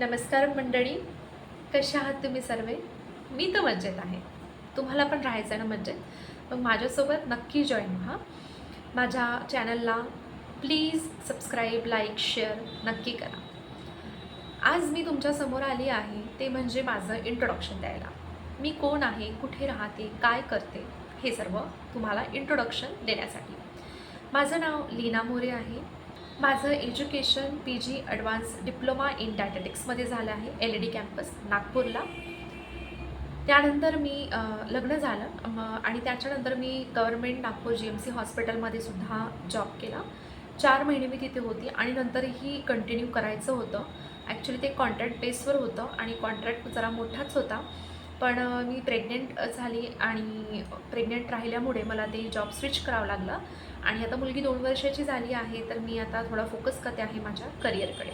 नमस्कार मंडळी कशा आहात तुम्ही सर्वे? मी तर मज्जेत आहे. तुम्हाला पण राहायचं आहे ना मज्जेत मग माझ्यासोबत नक्की जॉईन व्हा. माझ्या चॅनलला प्लीज सबस्क्राईब लाईक शेअर नक्की करा. आज मी तुमच्यासमोर आली आहे ते म्हणजे माझं इंट्रोडक्शन द्यायला. मी कोण आहे कुठे राहते काय करते हे सर्व तुम्हाला इंट्रोडक्शन देण्यासाठी. माझं नाव लीना मोरे आहे. माझं education P G advance diploma in डायटेटिक्समध्ये झालं आहे एल ई डी कॅम्पस नागपूरला. त्यानंतर मी लग्न झालं. मग आणि त्याच्यानंतर मी government Nagpur G M C हॉस्पिटलमध्ये सुद्धा जॉब केला. चार महिने मी तिथे होती आणि नंतरही कंटिन्यू करायचं होतं. ॲक्च्युली ते कॉन्ट्रॅक्ट बेसवर होतं आणि कॉन्ट्रॅक्ट जरा मोठाच होता. पण मी प्रेग्नेंट झाली आणि प्रेग्नेंट राहिल्यामुळे मला ते जॉब स्विच करावं लागलं. आणि आता मुलगी दोन वर्षाची झाली आहे तर मी आता थोडा फोकस करते आहे माझ्या करिअरकडे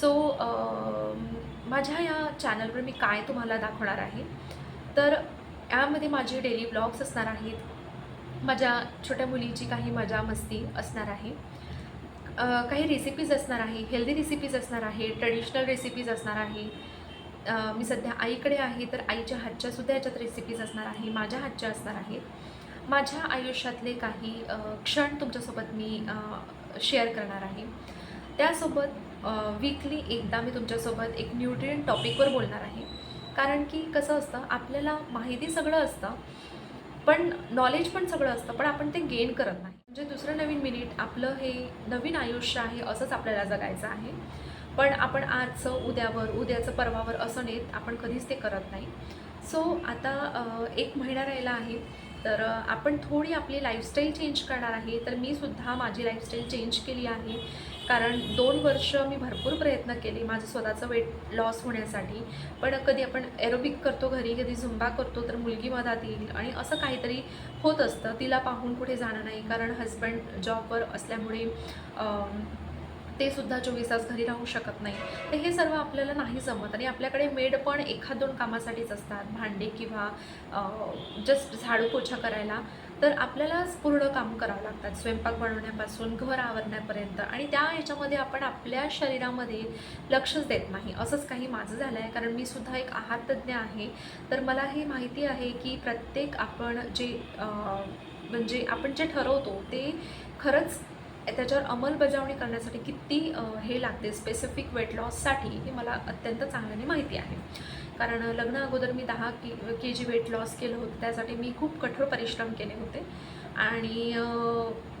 सो माझ्या या चॅनलवर मी काय तुम्हाला दाखवणार आहे? तर यामध्ये माझे डेली ब्लॉग्स असणार आहेत. माझ्या छोट्या मुलीची काही मजा मस्ती असणार आहे. काही रेसिपीज असणार आहे हेल्दी रेसिपीज असणार आहे ट्रेडिशनल रेसिपीज असणार आहे. मी सध्या आईकडे आहे तर आईच्या हातच्या सुद्धा याच्यात रेसिपीज असणार आहे माझ्या हातच्या असणार आहेत. माझ्या आयुष्यातले काही क्षण तुमच्यासोबत मी शेअर करणार आहे. त्यासोबत वीकली एकदा मी तुमच्यासोबत एक न्यूट्रियन टॉपिकवर बोलणार आहे. कारण की कसं असतं आपल्याला माहिती सगळं असतं पण नॉलेज पण सगळं असतं पण आपण ते गेन करत नाही. म्हणजे दुसरं नवीन मिनिट आपलं हे नवीन आयुष्य आहे असंच आपल्याला जगायचं आहे. पण आपण आजचं उद्यावर उद्याचं परवावर असं नेत आपण कधीच ते करत नाही. सो आता एक महिना राहिला आहे. तर आपण थोडी आपली लाईफस्टाईल चेंज करणार आहे तर मी सुद्धा माझी लाईफस्टाईल चेंज केली आहे. कारण दोन वर्ष मी भरपूर प्रयत्न केले माझं स्वतःचं वेट लॉस होण्यासाठी. पण कधी आपण एरोबिक करतो घरी कधी झुंबा करतो तर मुलगी मधात येईल. आणि असं काहीतरी होत असतं तिला पाहून कुठे जाणं नाही. कारण हजबंड जॉबवर असल्यामुळे ते सुद्धा चोवीस तास घरी राहू शकत नाही. तर हे सर्व आपल्याला नाही जमत आणि आपल्याकडे मेड पण एखाद दोन कामासाठीच असतात. भांडे किंवा जस्ट झाडू पोछा करायला. तर आपल्यालाच पूर्ण काम करावं लागतात. स्वयंपाक बनवण्यापासून घर आवरण्यापर्यंत. आणि त्या ह्याच्यामध्ये आपण आपल्या शरीरामध्ये लक्षच देत नाही. असंच काही माझं झालं आहे कारण मी सुद्धा एक आहार तज्ज्ञ आहे. तर मला हे माहिती आहे की प्रत्येक आपण जे म्हणजे आपण जे ठरवतो ते खरंच त्याच्यावर अंमलबजावणी करण्यासाठी किती हे लागते स्पेसिफिक वेट लॉससाठी हे मला अत्यंत चांगल्याने माहिती आहे. कारण लग्न अगोदर मी दहा कि के जी वेट लॉस केलं होतं. त्यासाठी मी खूप कठोर परिश्रम केले होते. आणि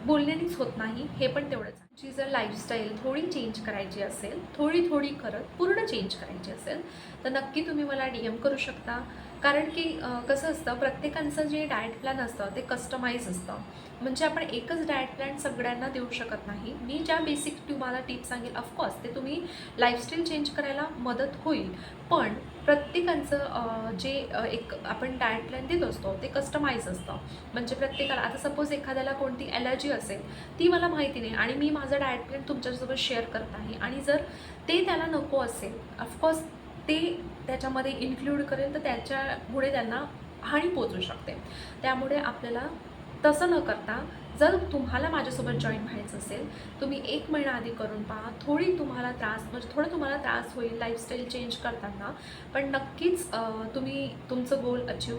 बोलण्यानेच होत नाही हे पण तेवढंच जी जर लाईफस्टाईल थोडी चेंज करायची असेल थोडी थोडी करत पूर्ण चेंज करायची असेल तर नक्की तुम्ही मला डी एम करू शकता. कारण की कसं असतं प्रत्येकांचं जे डाएट प्लॅन असतं ते कस्टमाइज असतं. म्हणजे आपण एकच डाएट प्लॅन सगळ्यांना देऊ शकत नाही. मी ज्या बेसिक तुम्हाला टिप्स सांगेल ऑफकोर्स ते तुम्ही लाईफस्टाईल चेंज करायला मदत होईल. पण प्रत्येकांचं जे एक आपण डाएट प्लॅन देत असतो ते कस्टमाइज असतं. म्हणजे प्रत्येकाला आता सपोज एखाद्याला कोणती ॲलर्जी असेल ती मला माहिती नाही आणि मी माझं डाएट प्लॅन तुमच्यासोबत शेअर करत आहे आणि जर ते त्याला नको असेल ऑफकोर्स ते त्याच्यामध्ये इन्क्ल्यूड करेल तर त्याच्यामुळे त्यांना हानी पोचू शकते. त्यामुळे आपल्याला तसं न करता जर तुम्हाला माझ्यासोबत जॉईन व्हायचं असेल तुम्ही एक महिना आधी करून पहा थोडी तुम्हाला त्रास म्हणजे थोडं तुम्हाला त्रास होईल लाईफस्टाईल चेंज करताना पण नक्कीच तुम्ही तुमचं गोल अचीव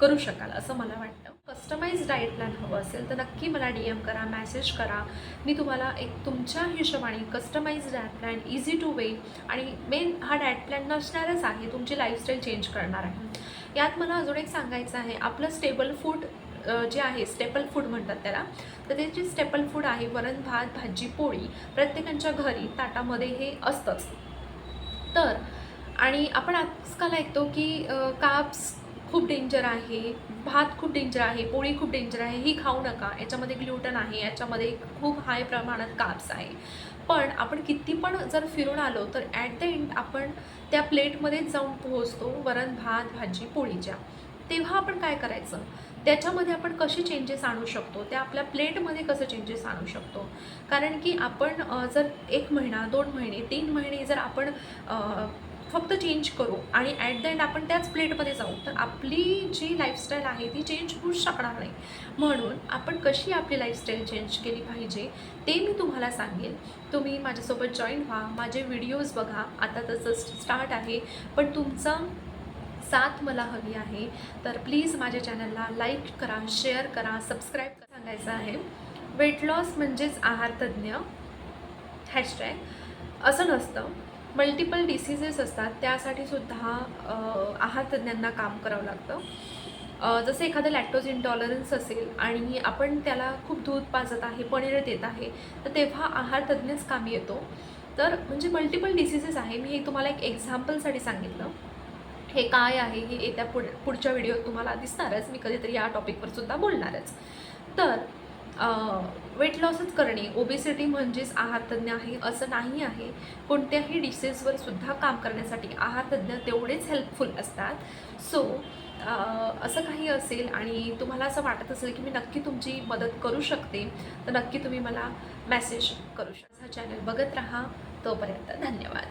करू शकाल असं मला वाटतं. कस्टमाइज डाएट प्लॅन हवं असेल तर नक्की मला डी एम करा मॅसेज करा. मी तुम्हाला एक तुमच्या हिशोबाने customize diet plan easy to way आणि मेन हा डाएट प्लॅन नसणारच आहे तुमची लाईफस्टाईल चेंज करणार आहे. यात मला अजून एक सांगायचं आहे आपलं स्टेबल फूड जे आहे स्टेपल फूड म्हणतात त्याला तर ते जे स्टेपल फूड आहे वरण भात भाजी पोळी प्रत्येकांच्या घरी ताटामध्ये हे असतंच. तर आणि आपण आजकाल ऐकतो की काप्स खूप डेंजर आहे भात खूप डेंजर आहे पोळी खूप डेंजर आहे ही खाऊ नका. याच्यामध्ये ग्लुटन आहे याच्यामध्ये खूप हाय प्रमाणात काप्स आहे. पण आपण किती पण जर फिरून आलो तर ॲट द एंड आपण त्या प्लेटमध्येच जाऊन पोहोचतो वरण भात भाजी पोळीच्या तेव्हा आपण काय करायचं? त्याच्यामध्ये आपण कसे चेंजेस आणू शकतो? त्या आपल्या प्लेटमध्ये कसं चेंजेस आणू शकतो? कारण की आपण जर एक महिना दोन महिने तीन महिने जर आपण फक्त चेंज करू. आणि ॲट द एंड आपण त्याच प्लेटमध्ये जाऊ. तर आपली जी लाईफस्टाईल आहे ती चेंज होऊ शकणार नाही. म्हणून आपण कशी आपली लाईफस्टाईल चेंज केली पाहिजे ते मी तुम्हाला सांगेन. तुम्ही माझ्यासोबत जॉईन व्हा. माझे व्हिडिओज बघा. आता तसं स्टार्ट आहे. पण तुमचा साथ मला हवी आहे. तर प्लीज माझ्या चॅनलला लाईक करा शेअर करा सबस्क्राईब करा सांगायचं आहे. वेट लॉस म्हणजेच आहारतज्ञ हॅशटॅग असं नसतं. मल्टिपल डिसिजेस असतात त्यासाठी सुद्धा अ, आहारतज्ञांना काम करावं लागतं. जसं एखादं लॅक्टोज इंटॉलरन्स असेल आणि आपण त्याला खूप दूध पाजत आहे पनीर देत आहे तर तेव्हा आहारतज्ञच कामी येतो. तर म्हणजे मल्टिपल डिसिजेस आहे. मी हे तुम्हाला एक एक्झाम्पलसाठी सांगितलं. हे काय आहे? हे येत्या पुढ पुढच्या व्हिडिओत तुम्हाला दिसणारच. मी कधीतरी या टॉपिकवर सुद्धा बोलणारच. तर वेट लॉसच करणे ओबेसिटी म्हणजेच आहारतज्ञ आहे असं नाही आहे. कोणत्याही डिसेसवर सुद्धा काम करण्यासाठी आहारतज्ञ तेवढेच हेल्पफुल असतात. सो असं काही असेल आणि तुम्हाला असं वाटत असेल की मी नक्की तुमची मदत करू शकते तर नक्की तुम्ही मला मेसेज करू शकता. हा चॅनल बघत राहा. तोपर्यंत धन्यवाद.